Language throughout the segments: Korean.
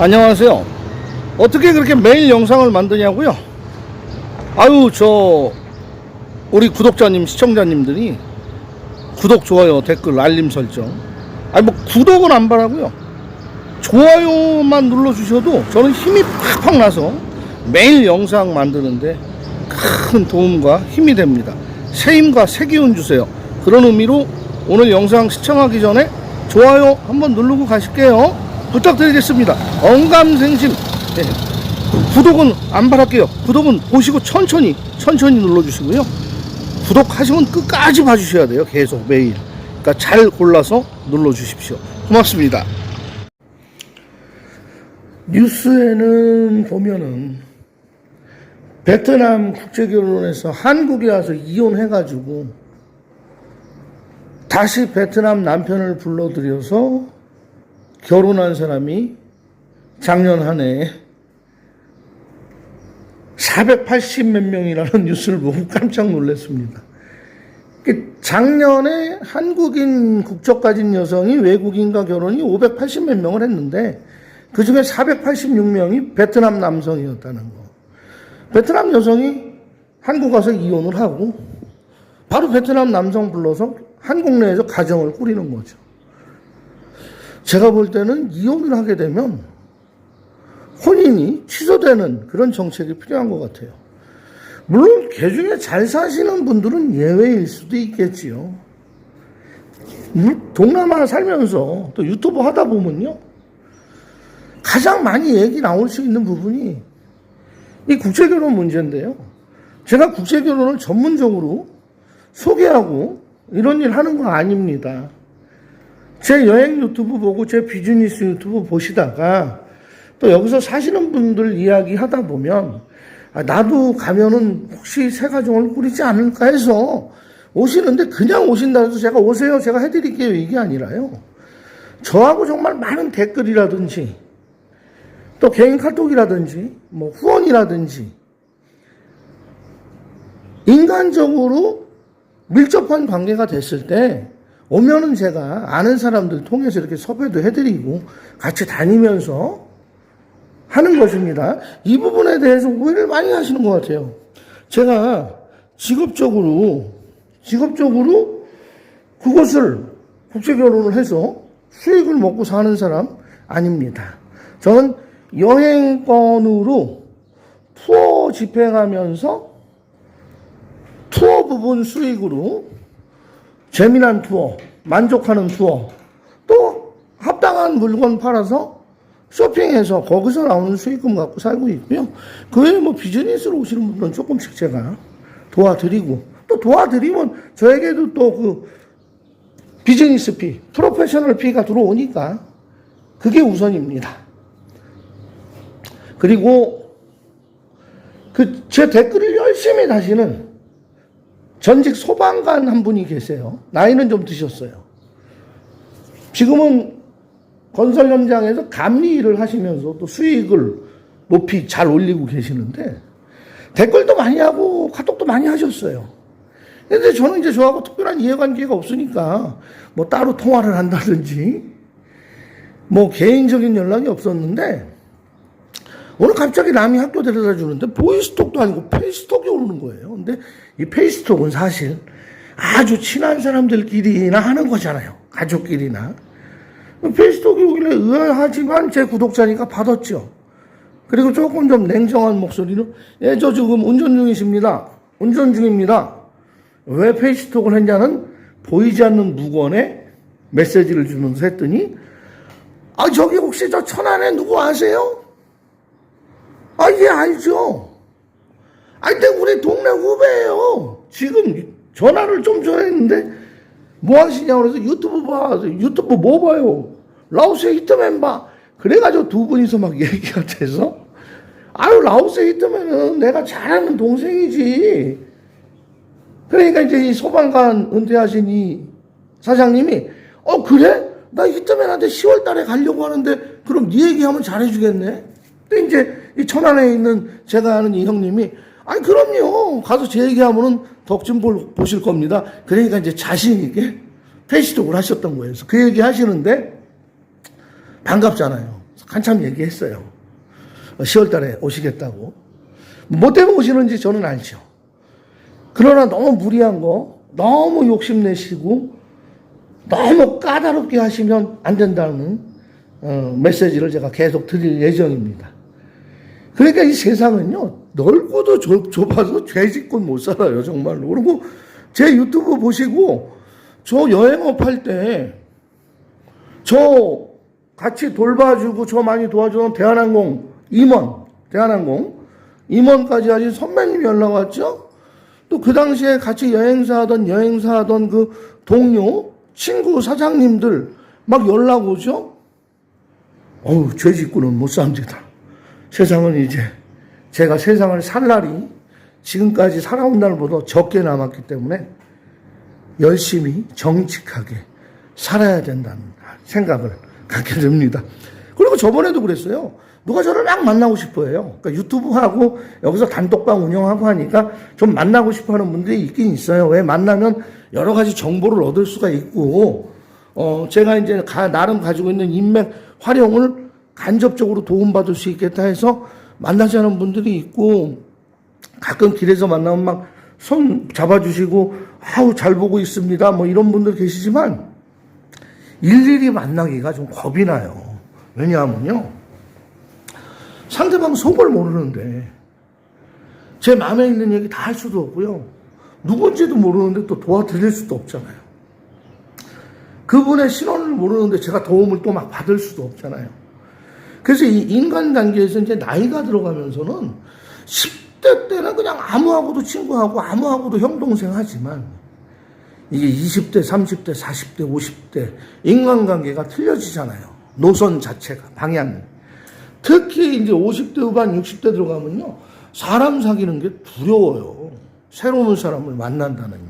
안녕하세요. 어떻게 그렇게 매일 영상을 만드냐고요? 아유, 저, 우리 구독자님, 시청자님들이 구독, 좋아요, 댓글, 알림 설정. 아니, 뭐, 구독은 안 바라고요. 좋아요만 눌러주셔도 저는 힘이 팍팍 나서 매일 영상 만드는데 큰 도움과 힘이 됩니다. 새 힘과 새 기운 주세요. 그런 의미로 오늘 영상 시청하기 전에 좋아요 한번 누르고 가실게요. 부탁드리겠습니다. 언감생심. 네. 구독은 안 바랄게요. 구독은 보시고 천천히, 천천히 눌러주시고요. 구독하시면 끝까지 봐주셔야 돼요. 계속 매일. 그러니까 잘 골라서 눌러주십시오. 고맙습니다. 뉴스에는 보면은 베트남 국제결혼에서 한국에 와서 이혼해가지고 다시 베트남 남편을 불러들여서 결혼한 사람이 작년 한 해에 480몇 명이라는 뉴스를 보고 깜짝 놀랐습니다. 그 작년에 한국인 국적 가진 여성이 외국인과 결혼이 580 몇 명을 했는데 그 중에 486명이 베트남 남성이었다는 거. 베트남 여성이 한국 와서 이혼을 하고 바로 베트남 남성 불러서 한국 내에서 가정을 꾸리는 거죠. 제가 볼 때는 이혼을 하게 되면 혼인이 취소되는 그런 정책이 필요한 것 같아요. 물론 개 중에 잘 사시는 분들은 예외일 수도 있겠지요. 음, 동남아 살면서 또 유튜브 하다 보면요. 가장 많이 얘기 나올 수 있는 부분이 이 국제결혼 문제인데요. 제가 국제결혼을 전문적으로 소개하고 이런 일 하는 거 아닙니다. 제 여행 유튜브 보고 제 비즈니스 유튜브 보시다가 또 여기서 사시는 분들 이야기 하다 보면 아, 나도 가면은 혹시 새 가정을 꾸리지 않을까 해서 오시는데 그냥 오신다 해서 제가 오세요 제가 해드릴게요 이게 아니라요. 저하고 정말 많은 댓글이라든지 또 개인 카톡이라든지 뭐 후원이라든지 인간적으로 밀접한 관계가 됐을 때 오면은 제가 아는 사람들 통해서 이렇게 섭외도 해드리고 같이 다니면서 하는 것입니다. 이 부분에 대해서 오해를 많이 하시는 것 같아요. 제가 직업적으로 직업적으로 그것을 국제 결혼을 해서 수익을 먹고 사는 사람 아닙니다. 저는 여행권으로 투어 집행하면서 투어 부분 수익으로 재미난 투어, 만족하는 투어, 또 합당한 물건 팔아서 쇼핑해서 거기서 나오는 수익금 갖고 살고 있고요. 그 외에 뭐 비즈니스로 오시는 분들은 조금씩 제가 도와드리고 또 도와드리면 저에게도 또 그 비즈니스 피, 프로페셔널 피가 들어오니까 그게 우선입니다. 그리고 그 제 댓글을 열심히 다시는 전직 소방관 한 분이 계세요. 나이는 좀 드셨어요. 지금은 건설 현장에서 감리 일을 하시면서 또 수익을 높이 잘 올리고 계시는데 댓글도 많이 하고 카톡도 많이 하셨어요. 근데 저는 이제 저하고 특별한 이해관계가 없으니까 뭐 따로 통화를 한다든지 뭐 개인적인 연락이 없었는데 오늘 갑자기 남이 학교 데려다 주는데 보이스톡도 아니고 페이스톡이 오르는 거예요. 근데 이 페이스톡은 사실 아주 친한 사람들끼리나 하는 거잖아요. 가족끼리나. 페이스톡이 오길래 의아하지만 제 구독자니까 받았죠. 그리고 조금 좀 냉정한 목소리로 예, 저 지금 운전 중이십니다. 운전 중입니다. 왜 페이스톡을 했냐는 보이지 않는 무건에 메시지를 주면서 했더니 아 저기 혹시 저 천안에 누구 아세요? 아, 예, 알죠. 아, 근데 우리 동네 후배예요. 지금 전화를 좀 전에 했는데, 뭐 하시냐고 그래서 유튜브 봐. 유튜브 뭐 봐요? 라오스 히트맨 봐. 그래가지고 두 분이서 막 얘기가 돼서, 아유, 라오스 히트맨은 내가 잘하는 동생이지. 그러니까 이제 이 소방관 은퇴하신 이 사장님이, 어, 그래? 나 히트맨한테 10월 달에 가려고 하는데, 그럼 네 얘기하면 잘해주겠네? 근데 이제 이 천안에 있는 제가 아는 이 형님이 아니 그럼요 가서 제 얘기하면은 덕 좀 보실 겁니다. 그러니까 이제 자신 있게 페이스톡을 하셨던 거예요. 그래서 그 얘기 하시는데 반갑잖아요. 한참 얘기했어요. 10월 달에 오시겠다고. 뭐 때문에 오시는지 저는 알죠. 그러나 너무 무리한 거, 너무 욕심내시고, 너무 까다롭게 하시면 안 된다는 어, 메시지를 제가 계속 드릴 예정입니다. 그러니까 이 세상은요, 넓고도 좁, 좁아서 죄 짓고 못 살아요, 정말로. 그리고 제 유튜브 보시고, 저 여행업 할 때, 저 같이 돌봐주고 저 많이 도와주는 대한항공 임원, 대한항공 임원까지 하신 선배님이 연락 왔죠? 또 그 당시에 같이 여행사 하던 여행사 하던 그 동료, 친구, 사장님들 막 연락 오죠? 어우, 죄 짓고는 못 삽니다. 세상은 이제 제가 세상을 살 날이 지금까지 살아온 날보다 적게 남았기 때문에 열심히 정직하게 살아야 된다는 생각을 갖게 됩니다. 그리고 저번에도 그랬어요. 누가 저를 막 만나고 싶어 해요. 그러니까 유튜브 하고 여기서 단톡방 운영하고 하니까 좀 만나고 싶어 하는 분들이 있긴 있어요. 왜 만나면 여러 가지 정보를 얻을 수가 있고, 어, 제가 이제 가, 나름 가지고 있는 인맥 활용을 간접적으로 도움받을 수 있겠다 해서 만나자는 분들이 있고, 가끔 길에서 만나면 막 손 잡아주시고, 아우, 잘 보고 있습니다. 뭐 이런 분들 계시지만, 일일이 만나기가 좀 겁이 나요. 왜냐하면요. 상대방 속을 모르는데, 제 마음에 있는 얘기 다 할 수도 없고요. 누군지도 모르는데 또 도와드릴 수도 없잖아요. 그분의 신원을 모르는데 제가 도움을 또 막 받을 수도 없잖아요. 그래서 이 인간 관계에서 이제 나이가 들어가면서는 10대 때는 그냥 아무하고도 친구하고 아무하고도 형동생 하지만 이게 20대, 30대, 40대, 50대 인간관계가 틀려지잖아요. 노선 자체가, 방향이. 특히 이제 50대 후반, 60대 들어가면요. 사람 사귀는 게 두려워요. 새로운 사람을 만난다는 게.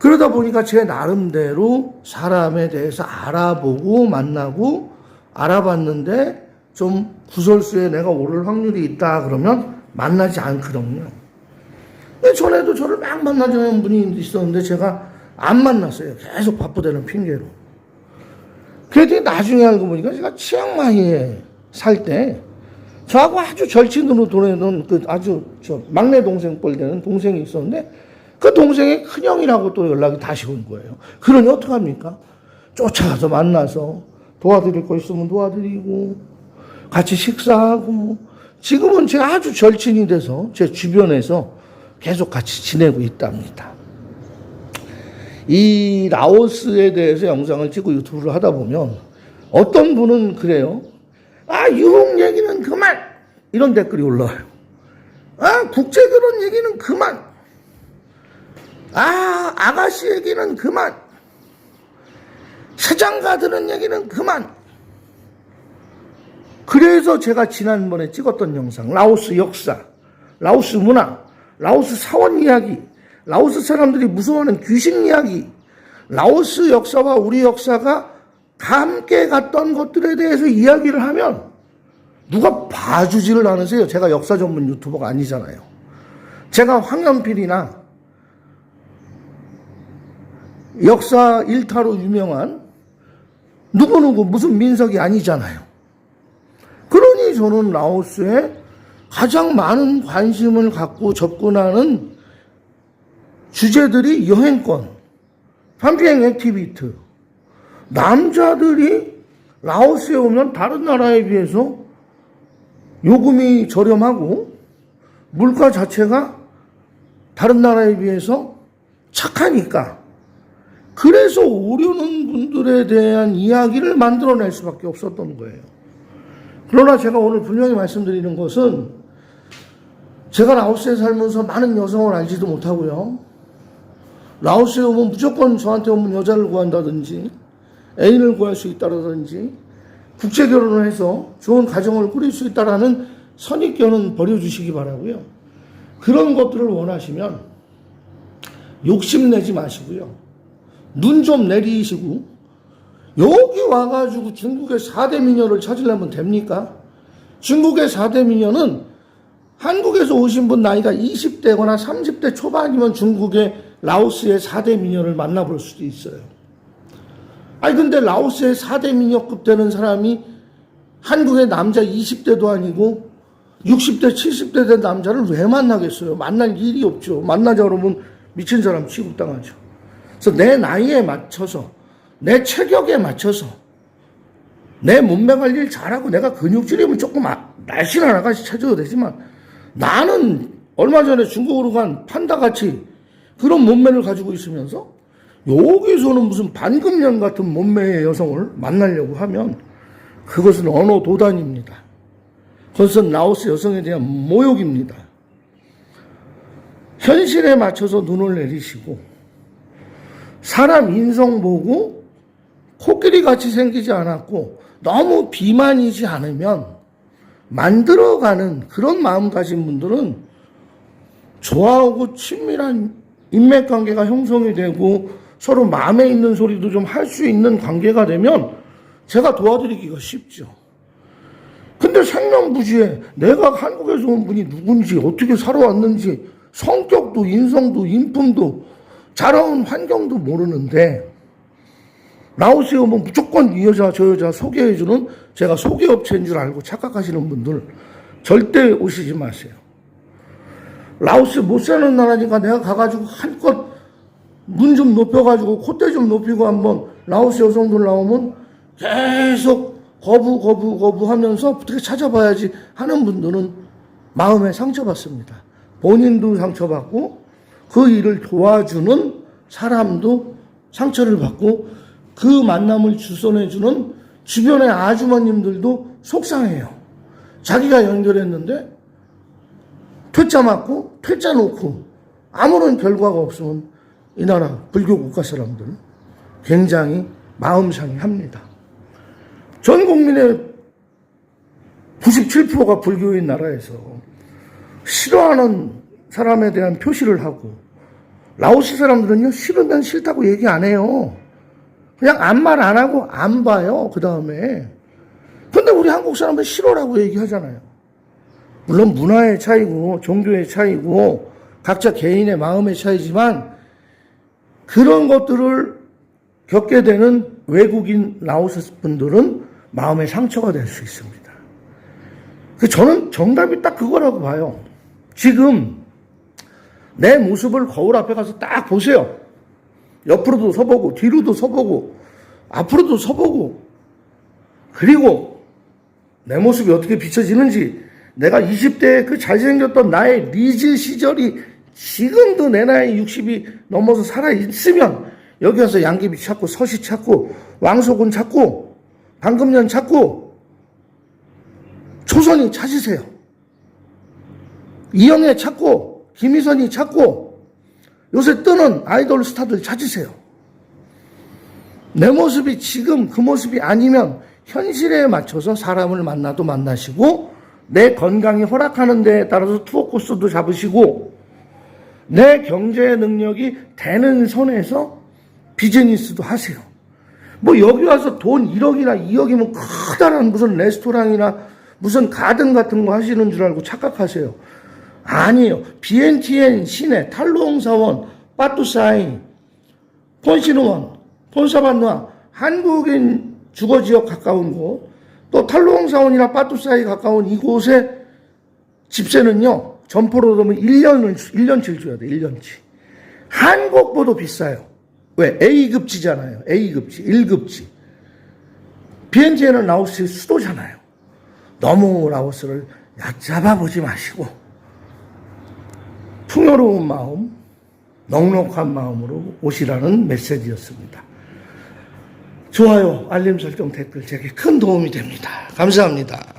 그러다 보니까 제 나름대로 사람에 대해서 알아보고 만나고 알아봤는데 좀 구설수에 내가 오를 확률이 있다 그러면 만나지 않거든요. 근데 전에도 저를 막 만나자는 분이 있었는데 제가 안 만났어요. 계속 바쁘다는 핑계로. 그랬더니 나중에 알고 보니까 제가 치앙마이에 살 때 저하고 아주 절친으로 보내는 그 아주 저 막내 동생 뻘 되는 동생이 있었는데 그 동생의 큰형이라고 또 연락이 다시 온 거예요. 그러니 어떡합니까? 쫓아가서 만나서 도와드릴 거 있으면 도와드리고 같이 식사하고 지금은 제가 아주 절친이 돼서 제 주변에서 계속 같이 지내고 있답니다. 이 라오스에 대해서 영상을 찍고 유튜브를 하다 보면 어떤 분은 그래요. 아, 유흥 얘기는 그만! 이런 댓글이 올라와요. 아, 국제 결혼 얘기는 그만! 아, 아가씨 얘기는 그만! 세장가 드는 얘기는 그만! 그래서 제가 지난번에 찍었던 영상, 라오스 역사, 라오스 문화, 라오스 사원 이야기, 라오스 사람들이 무서워하는 귀신 이야기, 라오스 역사와 우리 역사가 함께 갔던 것들에 대해서 이야기를 하면 누가 봐주지를 않으세요. 제가 역사 전문 유튜버가 아니잖아요. 제가 황연필이나 역사 일타로 유명한 누구누구 무슨 민석이 아니잖아요. 그러니 저는 라오스에 가장 많은 관심을 갖고 접근하는 주제들이 여행권, 판비행 액티비트, 남자들이 라오스에 오면 다른 나라에 비해서 요금이 저렴하고 물가 자체가 다른 나라에 비해서 착하니까 그래서 오려는 분들에 대한 이야기를 만들어낼 수밖에 없었던 거예요. 그러나 제가 오늘 분명히 말씀드리는 것은 제가 라오스에 살면서 많은 여성을 알지도 못하고요. 라오스에 오면 무조건 저한테 오면 여자를 구한다든지 애인을 구할 수 있다라든지 국제 결혼을 해서 좋은 가정을 꾸릴 수 있다라는 선입견은 버려주시기 바라고요. 그런 것들을 원하시면 욕심내지 마시고요. 눈 좀 내리시고 여기 와가지고 중국의 4대 미녀를 찾으려면 됩니까? 중국의 4대 미녀는 한국에서 오신 분 나이가 20대거나 30대 초반이면 중국의 라오스의 4대 미녀를 만나볼 수도 있어요. 아니 근데 라오스의 4대 민역급 되는 사람이 한국의 남자 20대도 아니고 60대, 70대 된 남자를 왜 만나겠어요? 만날 일이 없죠. 만나자 그러면 미친 사람 취급당하죠. 그래서 내 나이에 맞춰서, 내 체격에 맞춰서, 내 몸매 관리를 잘하고 내가 근육질이면 조금 아- 아가씨 찾아도 되지만 나는 얼마 전에 중국으로 간 판다같이 그런 몸매를 가지고 있으면서 여기서는 무슨 반금년 같은 몸매의 여성을 만나려고 하면 그것은 언어 도단입니다. 그것은 라오스 여성에 대한 모욕입니다. 현실에 맞춰서 눈을 내리시고 사람 인성 보고 코끼리 같이 생기지 않았고 너무 비만이지 않으면 만들어가는 그런 마음 가진 분들은 좋아하고 친밀한 인맥 관계가 형성이 되고 서로 마음에 있는 소리도 좀 할 수 있는 관계가 되면 제가 도와드리기가 쉽죠. 근데 생명부지에 내가 한국에서 온 분이 누군지 어떻게 살아왔는지 성격도 인성도 인품도 자라온 환경도 모르는데 라오스에 오면 무조건 이 여자 저 여자 소개해주는 제가 소개업체인 줄 알고 착각하시는 분들 절대 오시지 마세요. 라오스 못 사는 나라니까 내가 가가지고 한껏 문 좀 높여가지고 콧대 좀 높이고 한번 라오스 여성들 나오면 계속 거부 거부 거부 하면서 어떻게 찾아봐야지 하는 분들은 마음에 상처받습니다. 본인도 상처받고 그 일을 도와주는 사람도 상처를 받고 그 만남을 주선해주는 주변의 아주머님들도 속상해요. 자기가 연결했는데 퇴짜 맞고 퇴짜 놓고 아무런 결과가 없으면 이 나라 불교 국가 사람들 굉장히 마음 상해합니다. 전 국민의 97%가 불교인 나라에서 싫어하는 사람에 대한 표시를 하고 라오스 사람들은요 싫으면 싫다고 얘기 안 해요. 그냥 아무 말 안 하고 안 봐요. 그 다음에 근데 우리 한국 사람은 싫어라고 얘기하잖아요. 물론 문화의 차이고 종교의 차이고 각자 개인의 마음의 차이지만 그런 것들을 겪게 되는 외국인 라오스 분들은 마음의 상처가 될 수 있습니다. 그 저는 정답이 딱 그거라고 봐요. 지금 내 모습을 거울 앞에 가서 딱 보세요. 옆으로도 서보고 뒤로도 서보고 앞으로도 서보고 그리고 내 모습이 어떻게 비춰지는지 내가 20대에 그 잘생겼던 나의 리즈 시절이 지금도 내 나이 60이 넘어서 살아 있으면 여기 와서 양귀비 찾고 서시 찾고 왕소군 찾고 방금년 찾고 초선이 찾으세요. 이영애 찾고 김희선이 찾고 요새 뜨는 아이돌 스타들 찾으세요. 내 모습이 지금 그 모습이 아니면 현실에 맞춰서 사람을 만나도 만나시고 내 건강이 허락하는 데에 따라서 투어 코스도 잡으시고 내 경제 능력이 되는 선에서 비즈니스도 하세요. 뭐 여기 와서 돈 1억이나 2억이면 커다란 무슨 레스토랑이나 무슨 가든 같은 거 하시는 줄 알고 착각하세요. 아니에요. BNTN 시내 탈루옹사원 빠뚜사이 폰시누원 폰사반누아 한국인 주거지역 가까운 곳 또 탈루옹사원이나 빠뚜사이 가까운 이곳에 집세는요 점포로 들면 1년을 1년치를 줘야 돼 1년치. 한국보다 비싸요. 왜? A급지잖아요. A급지 1급지. BNTN은 라오스 수도잖아요. 너무 라오스를 얕잡아 보지 마시고 풍요로운 마음, 넉넉한 마음으로 오시라는 메시지였습니다. 좋아요, 알림 설정, 댓글 제게 큰 도움이 됩니다. 감사합니다.